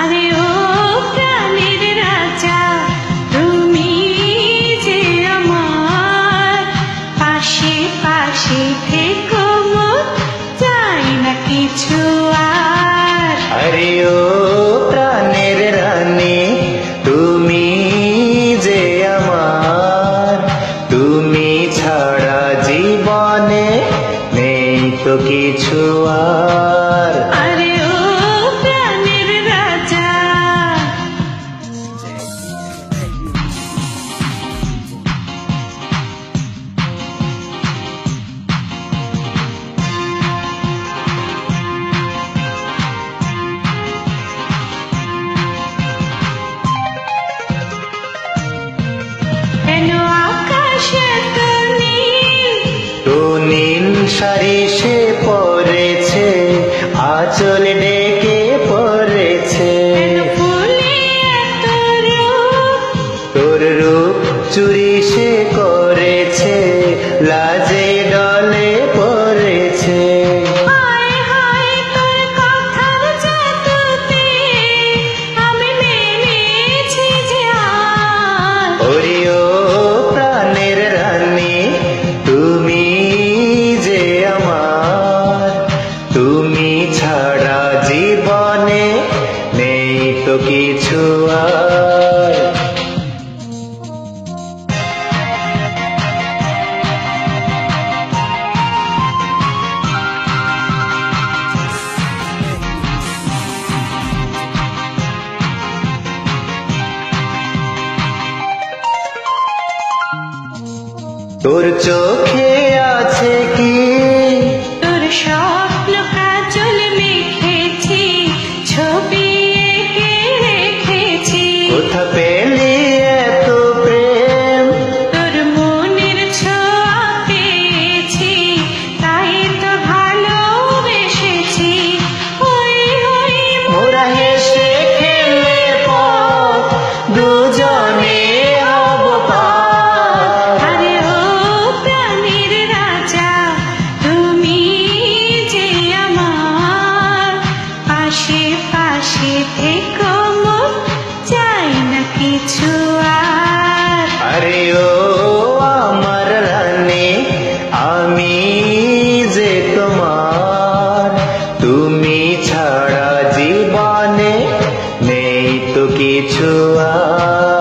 আরে ও প্রাণের রাজা, তুমি যে আমার পাশে পাশে চাই না কিছু আর। আরে ও তুমি যে তুমি ছাড়া জীবনে নেই তো কিছু আর। নীল শাড়ি সে তোর চোখে কিছু আমার রানে আমি যে তোমার। তুমি ছাড়া জীবনে নেই তো কিছু আর।